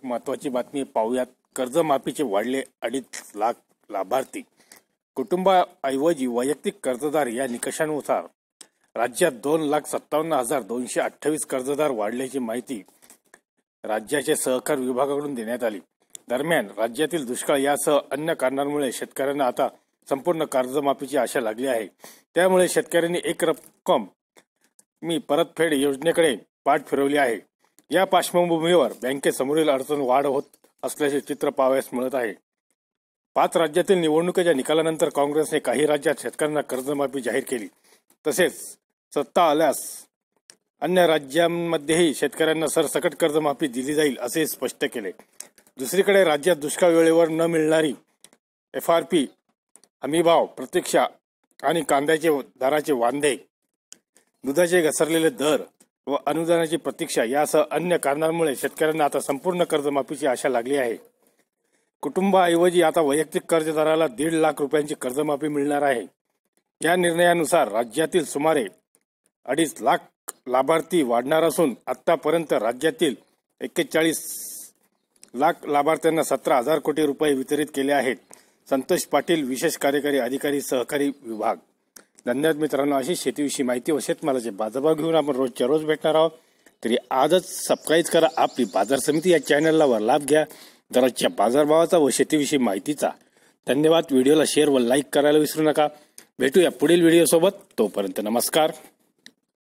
एक महत्वाची बातमी पाहूयात. कर्जमाफीचे वाढले अडीच लाख लाभार्थी. कुटुंबाऐवजी वैयक्तिक कर्जदार या निकषानुसार राज्यात दोन लाख सत्तावन्न हजार दोनशे अठ्ठावीस कर्जदार वाढल्याची माहिती राज्याचे सहकार विभागाकडून देण्यात आली. दरम्यान राज्यातील दुष्काळ यासह अन्य कारणांमुळे शेतकऱ्यांना आता संपूर्ण कर्जमाफीची आशा लागली आहे. त्यामुळे शेतकऱ्यांनी एक रक्कम मी परतफेड योजनेकडे पाठ फिरवली आहे. या पार्श्वभूमीवर बँकेसमोरील अडचण वाढ होत असल्याचे चित्र पाहावयास मिळत आहे. पाच राज्यातील निवडणुकीच्या निकालानंतर काँग्रेसने काही राज्यात शेतकऱ्यांना कर्जमाफी जाहीर केली. तसेच सत्ता आल्यास अन्य राज्यांमध्येही शेतकऱ्यांना सरसकट कर्जमाफी दिली जाईल असे स्पष्ट केले. दुसरीकडे राज्यात दुष्काळ वेळेवर न मिळणारी एफ आर पी हमीभाव प्रतीक्षा आणि कांद्याचे दराचे वांदे दुधाचे घसरलेले दर व अनुदानाची प्रतीक्षा यासह अन्य कारणांमुळे शेतकऱ्यांना आता संपूर्ण कर्जमाफीची आशा लागली आहे. कुटुंबाऐवजी आता वैयक्तिक कर्जदाराला दीड लाख रुपयांची कर्जमाफी मिळणार आहे. या निर्णयानुसार राज्यातील सुमारे अडीच लाख लाभार्थी वाढणार असून आतापर्यंत राज्यातील एक्केचाळीस लाख लाभार्थ्यांना सतरा हजार कोटी रुपये वितरित केले आहेत. संतोष पाटील विशेष कार्यकारी अधिकारी सहकारी विभाग. धन्यवाद मित्रांनो. अशी शेतीविषयी माहिती व शेतमालाचे बाजारभाव घेऊन आपण रोजच्या रोज भेटणार आहोत. तरी आजच सबस्क्राईब करा. आपली बाजार समिती या चॅनलला वर लाभ घ्या. दररोजच्या बाजारभावाचा व शेतीविषयी माहितीचा धन्यवाद. व्हिडिओला शेअर व लाईक करायला विसरू नका. भेटूया पुढील व्हिडिओसोबत तोपर्यंत नमस्कार.